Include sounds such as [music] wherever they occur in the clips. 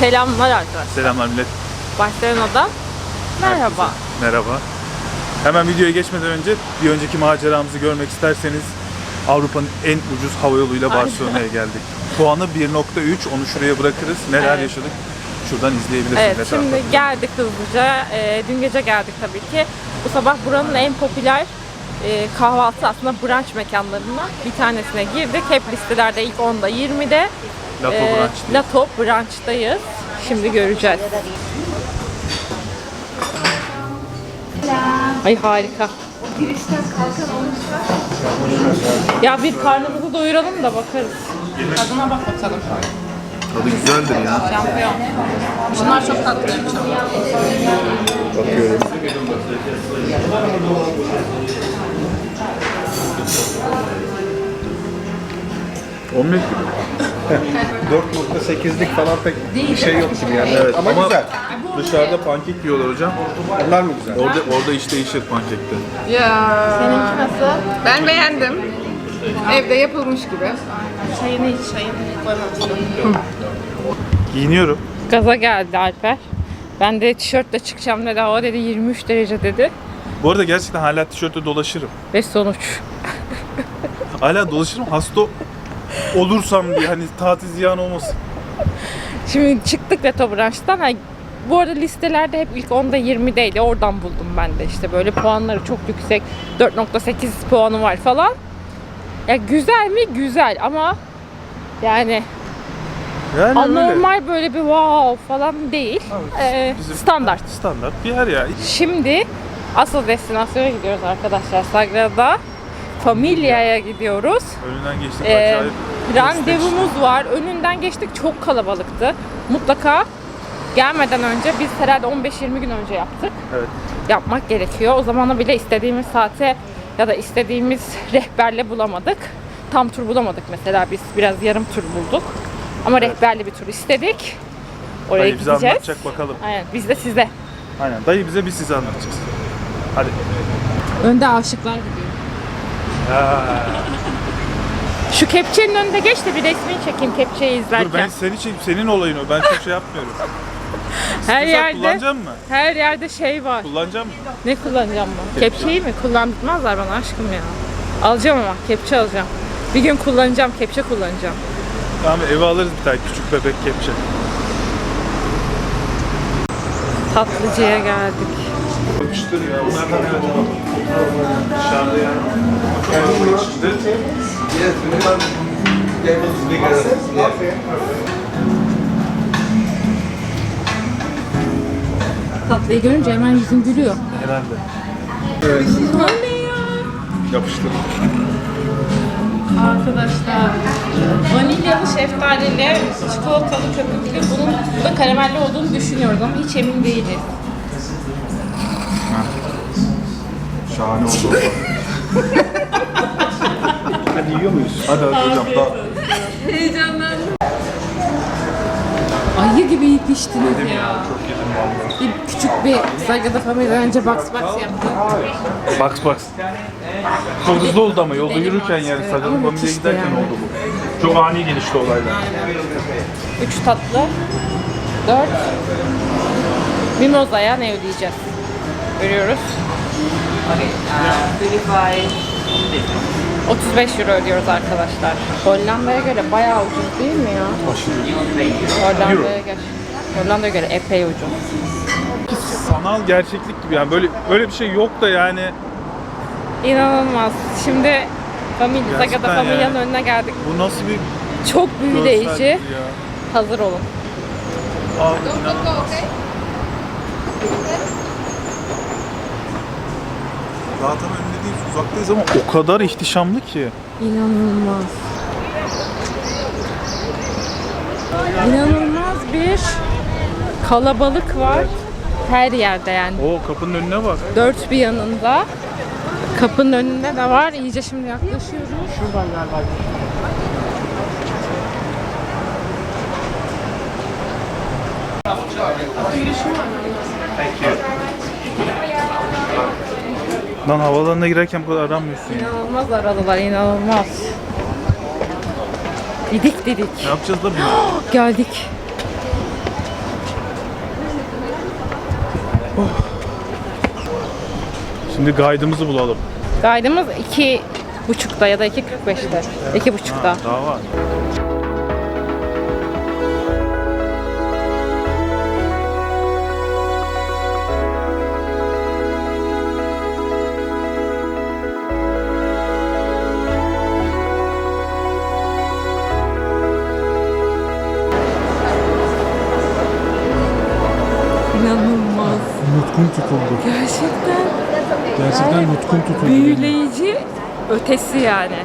Selamlar arkadaşlar. Selamlar millet. Barcelona'dan merhaba. Herkese Merhaba. Hemen videoya geçmeden önce bir önceki maceramızı görmek isterseniz Avrupa'nın en ucuz havayoluyla. Barcelona'ya geldik. Puanı 1.3. Onu şuraya bırakırız. Neler Evet. yaşadık? Şuradan izleyebilirsiniz. Evet etrafı. şimdi geldik hızlıca. Ee, dün gece geldik tabii ki. Bu sabah buranın en popüler e, kahvaltı aslında brunch mekanlarından bir tanesine girdik. Hep listelerde ilk 10'da 20'de. Lato Ee, Brunch diye. Lato Brunch'tayız. Şimdi göreceğiz. Ay harika. Ya bir karnımızı doyuralım da bakarız. Tadına bak bakalım. Tadı güzeldir ya. Şampiyon. Bunlar çok tatlıymış. Bakıyorum. Omlet gibi. [laughs] 4.8'lik falan pek bir şey yok gibi yani. Evet ama, güzel. Dışarıda pankek yiyorlar hocam. Onlar mı güzel? Orada orada iş değişir pankekte. Ya. Seninki nasıl? Ben beğendim. Evde yapılmış gibi. Çayını iç, çayını koymamıştım. Giyiniyorum. Gaza geldi Alper. Ben de tişörtle çıkacağım dedi. Hava dedi 23 derece dedi. Bu arada gerçekten hala tişörtle dolaşırım. Ve sonuç. Hala dolaşırım hasta olursam diye hani tatil ziyan olmasın. Şimdi çıktık Leto Branch'tan. Ay, bu arada listelerde hep ilk 10'da 20'deydi. Oradan buldum ben de işte böyle puanları çok yüksek. 4.8 puanı var falan. Ya güzel mi? Güzel ama yani Yani öyle. anormal böyle bir wow falan değil. Ee, standart. Standart bir yer ya. Şimdi asıl destinasyona gidiyoruz arkadaşlar. Sagrada Familia'ya gidiyoruz. Önünden geçtik Ee, acayip. randevumuz var. Önünden geçtik. Çok kalabalıktı. Mutlaka gelmeden önce biz herhalde 15-20 gün önce yaptık. Evet. Yapmak gerekiyor. O zamana bile istediğimiz saate ya da istediğimiz rehberle bulamadık. Tam tur bulamadık mesela biz biraz yarım tur bulduk. Ama Evet. rehberli bir tur istedik. Oraya Dayı bize gideceğiz. anlatacak bakalım. Aynen biz de size. Aynen. Dayı bize biz size anlatacağız. Hadi. Önde aşıklar gidiyor. [laughs] Şu kepçenin önünde geç de bir resmini çekeyim kepçeyi izlerken. Dur ben seni için senin olayın o. Ben çok şey yapmıyorum. [laughs] her Sen yerde kullanacak mı? her yerde şey var. Kullanacak mı? Ne kullanacağım ben? Kepçeyi mi? Kullandırmazlar bana aşkım ya. Alacağım ama kepçe alacağım. Bir gün kullanacağım, kepçe kullanacağım. Tamam eve alırız bir tane küçük bebek kepçe. Tatlıcıya geldik. Yapıştır ya. Bunlardan acaba? Dışarıda yani. Tatlıyı görünce hemen yüzüm gülüyor. Herhalde. Yapıştır. Arkadaşlar vanilyalı şeftalili çikolatalı köpüklü bunun bu da karamelli olduğunu düşünüyoruz ama hiç emin değiliz. Şahane oldu. [laughs] Hadi yiyor muyuz? Hadi hadi hocam. Daha. Ayı gibi yetiştiniz ya. Çok yedim vallahi. Bir küçük bir Sagrada Familia'dan önce Box Box yaptım. Box box. Çok hızlı oldu ama yolda yürürken yani Familia'ya müthişti giderken yani. oldu bu. Çok ani gelişti olaylar. Üç tatlı. Dört. Mimoza'ya ne ödeyeceğiz? Görüyoruz. 35 euro ödüyoruz arkadaşlar. Hollanda'ya göre bayağı ucuz değil mi ya? Hollanda'ya göre. Hollanda'ya göre epey ucuz. Sanal gerçeklik gibi yani böyle böyle bir şey yok da yani İnanılmaz. Şimdi Familya, Gerçekten Sagrada Familia'nın yani. önüne geldik. bu nasıl bir Çok büyüleyici. ya. Hazır olun. Abi inanılmaz. Değil uzaktayız ama o kadar ihtişamlı ki. İnanılmaz. İnanılmaz bir kalabalık var. Her yerde yani. O kapının önüne bak. Dört bir yanında. Kapının önünde de var. İyice şimdi yaklaşıyoruz. Şuradan galiba. Lan havalarına girerken bu kadar aranmıyorsun ya. İnanılmaz aradılar inanılmaz. Didik didik. Ne yapacağız da bunu? [gasps] Geldik. Oh. Şimdi guide'ımızı bulalım. Kaydımız iki buçukta ya da iki kırk beşte. İki buçukta. Daha var. Tutuldu. Gerçekten Gerçekten nutkum tutuldu. büyüleyici ötesi yani.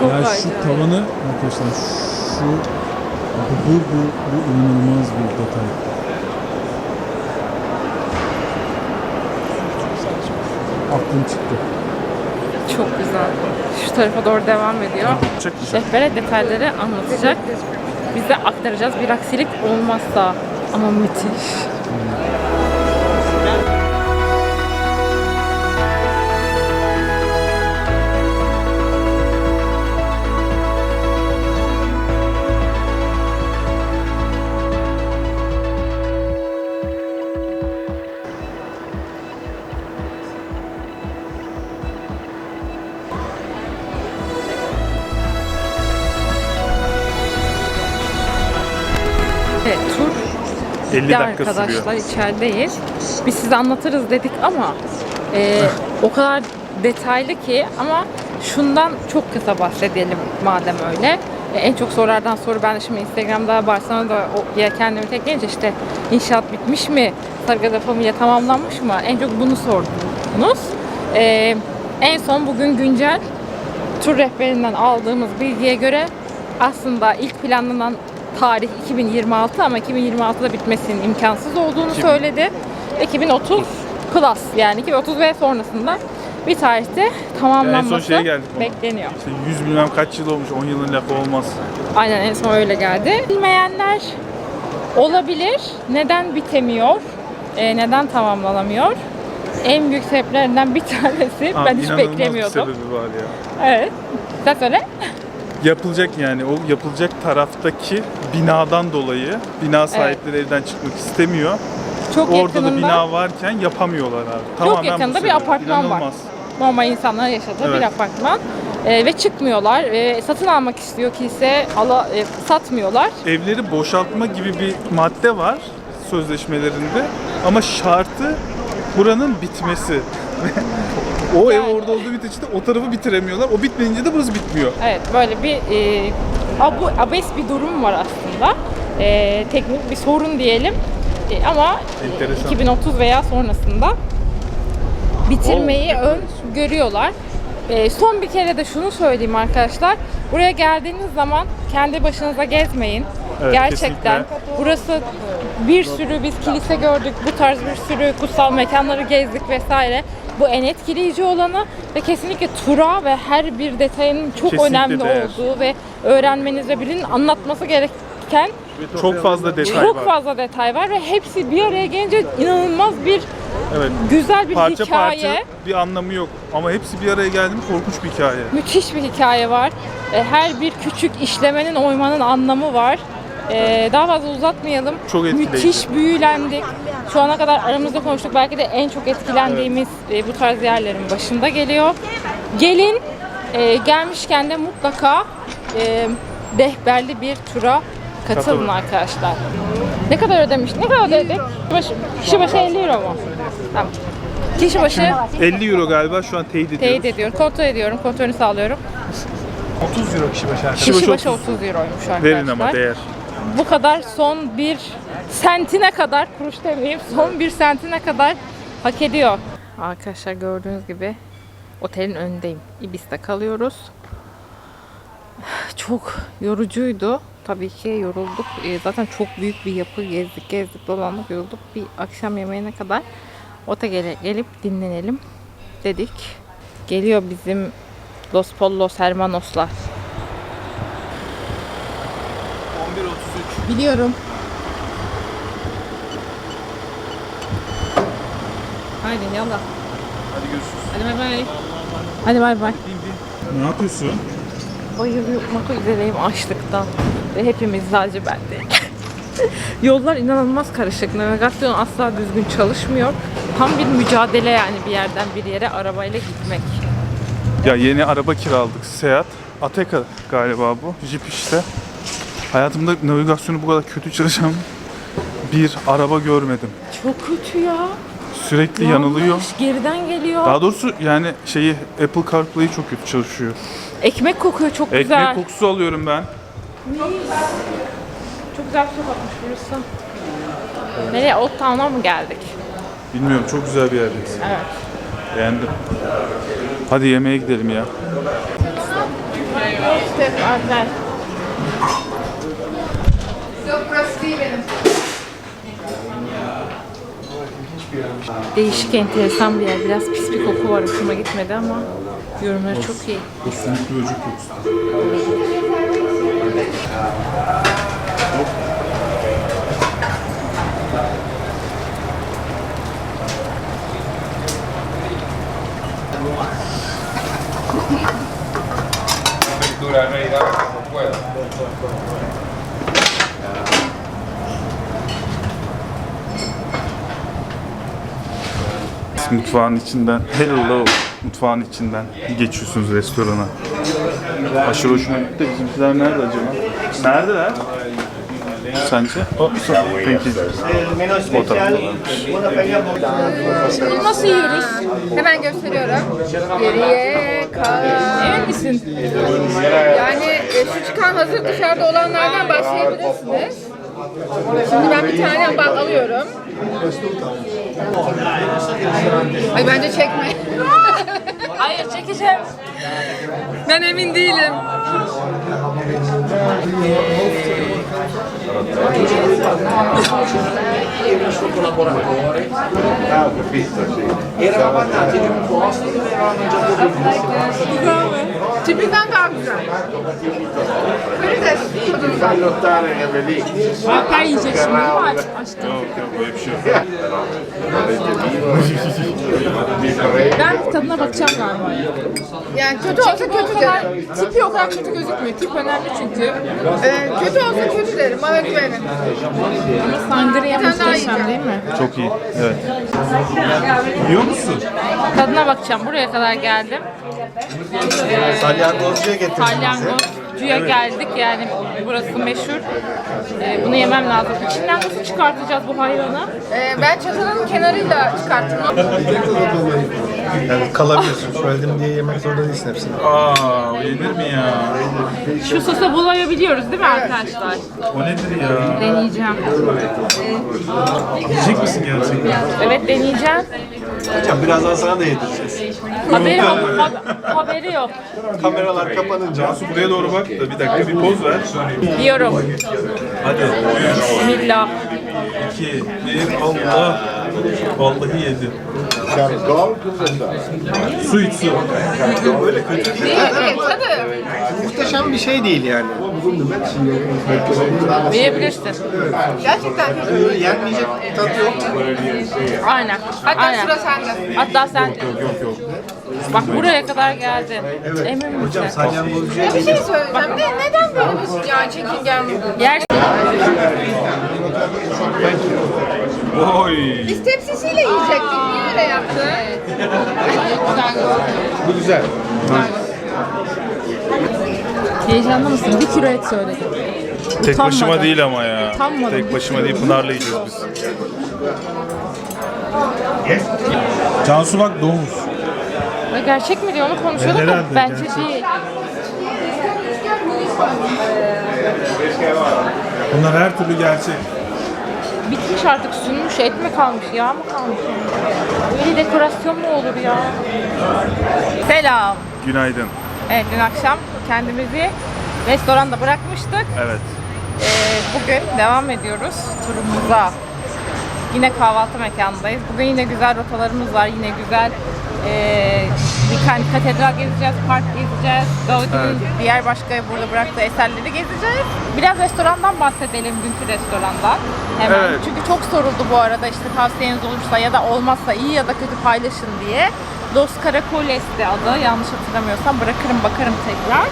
Çok Ya şu acayip. tavanı arkadaşlar şu bu bu bu, bu inanılmaz bir detay. Aklım çıktı. Çok güzel. Şu tarafa doğru devam ediyor. Rehbere detayları anlatacak. Biz de aktaracağız bir aksilik olmazsa. Ama müthiş. 50 bitti dakika arkadaşlar sürüyor. içerideyiz. Biz size anlatırız dedik ama e, o kadar detaylı ki ama şundan çok kısa bahsedelim madem öyle. E, en çok sorulardan soru ben de şimdi Instagram'da Barcelona'da o, ya kendimi tekleyince işte inşaat bitmiş mi? Sagrada Familia tamamlanmış mı? En çok bunu sordunuz. E, en son bugün güncel tur rehberinden aldığımız bilgiye göre aslında ilk planlanan tarih 2026 ama 2026'da bitmesinin imkansız olduğunu Kim- söyledi. 2030 plus yani 2030 ve sonrasında bir tarihte tamamlanması şeye geldik ama. bekleniyor. İşte 100 bilmem kaç yıl olmuş, 10 yılın lafı olmaz. Aynen en son öyle geldi. Bilmeyenler olabilir. Neden bitemiyor? Ee, neden tamamlanamıyor? En büyük sebeplerinden bir [laughs] tanesi Aa, ben hiç beklemiyordum. bir sebebi var ya. Evet. Sen söyle. Yapılacak yani o yapılacak taraftaki binadan dolayı bina sahipleri evden çıkmak istemiyor. Çok Orada yakınında da bina varken yapamıyorlar abi. Tamamen bu yakında bir sebep. apartman var. İnanılmaz. normal insanların yaşadığı Evet. bir apartman. Ee, ve çıkmıyorlar. Ee, satın almak istiyor kilise, ala, e, satmıyorlar. Evleri boşaltma gibi bir madde var sözleşmelerinde ama şartı buranın bitmesi. [laughs] [laughs] o ev Yani. orada olduğu müddetçe de o tarafı bitiremiyorlar. O bitmeyince de burası bitmiyor. Evet böyle bir e, abu, abes bir durum var aslında. E, teknik bir sorun diyelim. E, ama e, Enteresan. 2030 veya sonrasında bitirmeyi ön görüyorlar. E, son bir kere de şunu söyleyeyim arkadaşlar. Buraya geldiğiniz zaman kendi başınıza gezmeyin. Evet, Gerçekten kesinlikle. burası bir sürü biz kilise gördük, bu tarz bir sürü kutsal mekanları gezdik vesaire. Bu en etkileyici olanı ve kesinlikle tura ve her bir detayının çok Kesinlikle önemli değer. olduğu ve öğrenmeniz ve birinin anlatması gereken Çok fazla detay çok var. fazla detay var ve hepsi bir araya gelince inanılmaz bir Evet. güzel bir Parça hikaye. parça bir anlamı yok. Ama hepsi bir araya geldi mi korkunç bir hikaye. Müthiş bir hikaye var. E, Her bir küçük işlemenin, oymanın anlamı var. E, Daha fazla uzatmayalım. Çok etkileyici. Müthiş büyülendik. Şu ana kadar aramızda konuştuk. Belki de en çok etkilendiğimiz e, bu tarz yerlerin başında geliyor. Gelin, e, gelmişken de mutlaka e, rehberli bir tura katılın Katılın. arkadaşlar. Ne kadar ödemiş? Ne kadar ödedik? Kişi başı, kişi başı 50 euro mu? Tamam. Kişi başı 50 euro galiba şu an teyit ediyoruz. teyit ediyorum. Kontrol ediyorum. Kontrolünü sağlıyorum. 30 euro kişi başı arkadaşlar. Kişi başı başı 30 30 euroymuş arkadaşlar. Verin ama değer. Bu kadar son bir sentine kadar, kuruş demeyeyim, son bir sentine kadar hak ediyor. Arkadaşlar gördüğünüz gibi otelin önündeyim. Ibis'te kalıyoruz. Çok yorucuydu. Tabii ki yorulduk. Ee, Zaten çok büyük bir yapı gezdik, gezdik, dolandık, yorulduk. Bir akşam yemeğine kadar otele gelip dinlenelim dedik. Geliyor bizim Los Pollos Hermanos'lar. Biliyorum. Haydi yallah. Hadi görüşürüz. Hadi bay bay. Hadi bay bay. Ne yapıyorsun? Bayılmak üzereyim açlıktan. Ve hepimiz sadece ben değil. [laughs] Yollar inanılmaz karışık. Navigasyon asla düzgün çalışmıyor. Tam bir mücadele yani bir yerden bir yere arabayla gitmek. Ya yeni araba kiraladık. Seat. Ateca galiba bu. Jeep işte. Hayatımda navigasyonu bu kadar kötü çalışan bir araba görmedim. Çok kötü ya. Sürekli yanılıyor. Yanlış, Geriden geliyor. Daha doğrusu yani şeyi Apple CarPlay çok kötü çalışıyor. Ekmek kokuyor çok Ekmek güzel. kokusu alıyorum ben. Çok güzel bir sokakmış burası. Nereye? Old Town'a mı geldik? Bilmiyorum çok güzel bir yerdeyiz. Evet. Beğendim. Hadi yemeğe gidelim ya. İşte zaten. Yok burası değil benim. Değişik, enteresan bir yer. Biraz pis bir koku var. Hoşuma gitmedi ama yorumları çok iyi. Sümüklü böcek kokusu. Mutfağın içinden, hello mutfağın içinden geçiyorsunuz restorana. Aşırı hoşuma gitti. Bizimkiler nerede acaba? Neredeler? Sence? O, thank you. O taraftalarmış. Nasıl yiyoruz? Hemen gösteriyorum. Geriye kal. Emin misin? Yani e, şu çıkan hazır dışarıda olanlardan başlayabilirsiniz. Şimdi ben bir tane bal alıyorum. Ay bence çekme. [laughs] Hayır çekeceğim. ben emin değilim. Tipinden daha güzel. Karides tadında. Alper yiyecek şimdi değil mi aç- aşkım? Yok yok böyle bir şey yok. Ben tadına bakacağım galiba. Yani kötü olsa Çünkü bu o kötü kadar, derim. tipi o kadar kötü gözükmüyor. Tip önemli çünkü. Ee, kötü olsa kötü derim. Bana güvenin. Sangria tane daha muhteşem yiyeceğim. değil mi? Çok iyi. Evet. Yiyor musun? Tadına bakacağım. Buraya kadar geldim. Salyangozcuya getirdiniz. Salyangozcuya geldik yani burası meşhur. Ee, bunu yemem lazım. İçinden nasıl çıkartacağız bu hayvanı? Ee, ben çatalın kenarıyla çıkarttım. Yani kalabiliyorsun. Söyledim diye yemek zorunda değilsin hepsini. Aa, o yenir mi ya? Şu sosa bulayabiliyoruz değil mi arkadaşlar? O nedir ya? Deneyeceğim. Yiyecek misin gerçekten? Evet deneyeceğim. Hocam birazdan sana da yedireceğiz. Haberi, ha- haberi yok. Kameralar kapanınca Cansu buraya doğru bak da bir dakika bir poz ver. Diyorum. Hadi. 3, Bismillah. 2, 1, Allah. Vallahi yedi. Su iç su. böyle kötü değil. Evet, tadı. Muhteşem bir şey değil yani. Yiyebilirsin. Gerçekten kötü. Böyle yenmeyecek tat yok. Aynen. Hatta Aynen. sıra sende. Hatta sen... Bak buraya kadar geldin. Emin misin? Hocam salyangozcuya Bir şey söyleyeceğim. Ne, neden böyle bir yani çekingen Yer Oy. Biz tepsisiyle yiyecektik. Niye öyle yaptın? Bu güzel. Heyecanlı mısın? Bir kilo et söyledim. Tek başıma Utanmadan. değil ama ya. Utanmadan. Tek başıma değil Pınar'la yiyeceğiz biz. Cansu bak domuz. Gerçek mi diye onu konuşuyorduk da Herhalde, bence gerçek. değil. Bunlar her türlü gerçek. Artık sunmuş et mi kalmış yağ mı kalmış? Böyle dekorasyon mu olur ya? Selam. Günaydın. Evet dün akşam kendimizi restoranda bırakmıştık. Evet. Ee, bugün devam ediyoruz turumuza. Yine kahvaltı mekanındayız. Bugün yine güzel rotalarımız var. Yine güzel ee, bir tane katedral gezeceğiz, park gezeceğiz. Gaudi'nin diğer başka burada bıraktığı eserleri gezeceğiz. Biraz restorandan bahsedelim dünkü restorandan. Hemen. Evet. Çünkü çok soruldu bu arada işte tavsiyeniz olursa ya da olmazsa iyi ya da kötü paylaşın diye. Los Caracoles'ti adı yanlış hatırlamıyorsam bırakırım bakarım tekrar.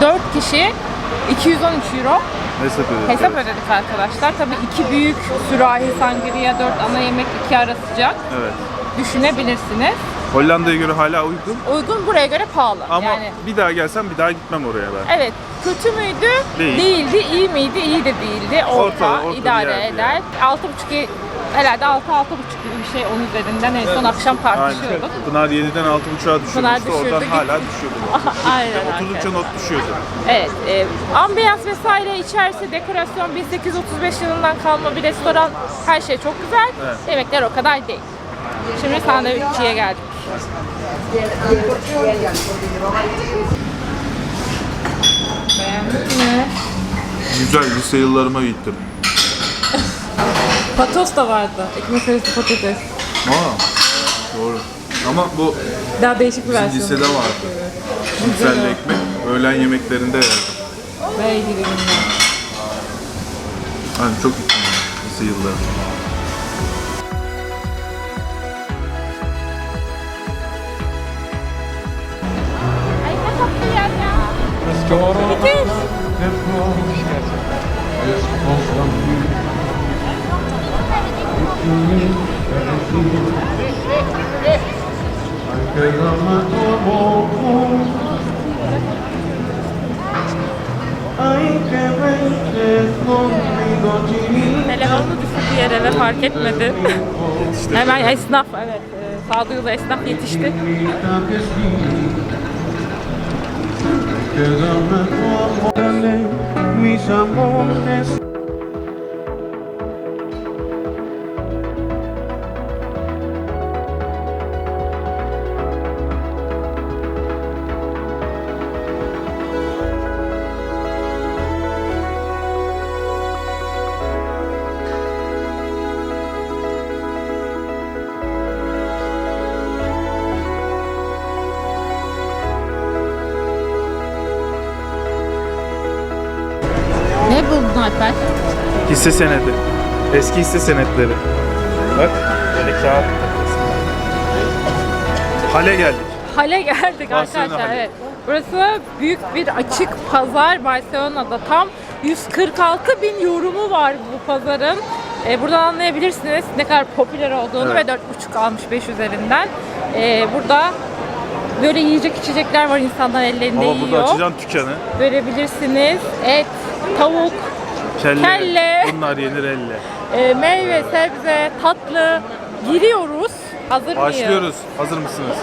4 kişi 213 euro Hesap ödedik. Hesap evet. ödedik arkadaşlar. Tabii iki büyük sürahi sangria, dört ana yemek, iki ara sıcak. Evet. Düşünebilirsiniz. Hollanda'ya göre hala uygun. Uygun buraya göre pahalı. Ama yani bir daha gelsem bir daha gitmem oraya ben. Evet. Kötü müydü? Değil. Değildi. İyi miydi? İyi de değildi. Orta, Orta, orta idare eder. Altı buçuk herhalde altı altı buçuk gibi bir şey onun üzerinden en son akşam Aynen. tartışıyorduk. Pınar 7'den 6.5'a düşürdü. Pınar işte oradan düşürdü, hala gitti. düşüyordu. [laughs] Aynen Oturdukça not düşüyordu. Evet. E, ambiyans vesaire içerisi, dekorasyon 1835 yılından kalma bir restoran. Her şey çok güzel. Evet. Yemekler o kadar değil. Şimdi sandviççiye geldik. Beğendin? Güzel lise yıllarıma gittim. Patos da vardı. Ekmek arası patates. Aa, doğru. Ama bu Daha değişik bir versiyonu. lisede vardı. Güzel ekmek. Öğlen yemeklerinde yerdim. Ve ilgili günler. Hani çok gittim lise yılları. Telefonunu düşürdü yere ve fark etmedi. Hemen esnaf, evet. E, sağduyulu esnaf yetişti. Hisse senedi. Eski hisse senetleri. Bak böyle kağıt. Hale geldik. Hale geldik Barcelona arkadaşlar. Hale. Evet. Burası büyük bir açık pazar Barcelona'da. Tam 146 bin yorumu var bu pazarın. Ee, buradan anlayabilirsiniz ne kadar popüler olduğunu Evet. ve 4,5 almış 5 üzerinden. Ee, burada böyle yiyecek içecekler var insanlar ellerinde Ama yiyor. burada açacağım dükkanı. Görebilirsiniz. Et, tavuk, Kelle. Kelle. Bunlar yenir elle. e, meyve, sebze, tatlı. Giriyoruz. Hazır mıyız? Başlıyoruz. Hazır mısınız?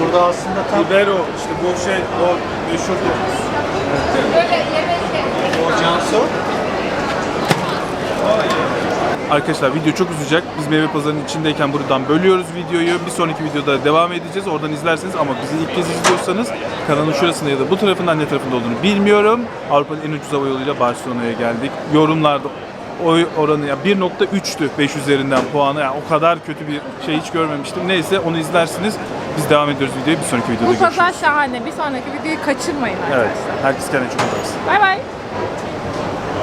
Burada aslında tam Ibero işte bu şey o meşhur o Cansu. Arkadaşlar video çok uzayacak. Biz meyve pazarının içindeyken buradan bölüyoruz videoyu. Bir sonraki videoda devam edeceğiz. Oradan izlersiniz ama bizi ilk kez izliyorsanız kanalın şurasında ya da bu tarafından ne tarafında olduğunu bilmiyorum. Avrupa'nın en ucuz hava yoluyla Barcelona'ya geldik. Yorumlarda oy oranı ya 1.3'tü 5 üzerinden puanı. Yani o kadar kötü bir şey hiç görmemiştim. Neyse onu izlersiniz. Biz devam ediyoruz videoya. Bir sonraki videoda Bu görüşürüz. pazar şahane. Bir sonraki videoyu kaçırmayın Evet. arkadaşlar. Herkes kendine çok iyi baksın. Bay bay.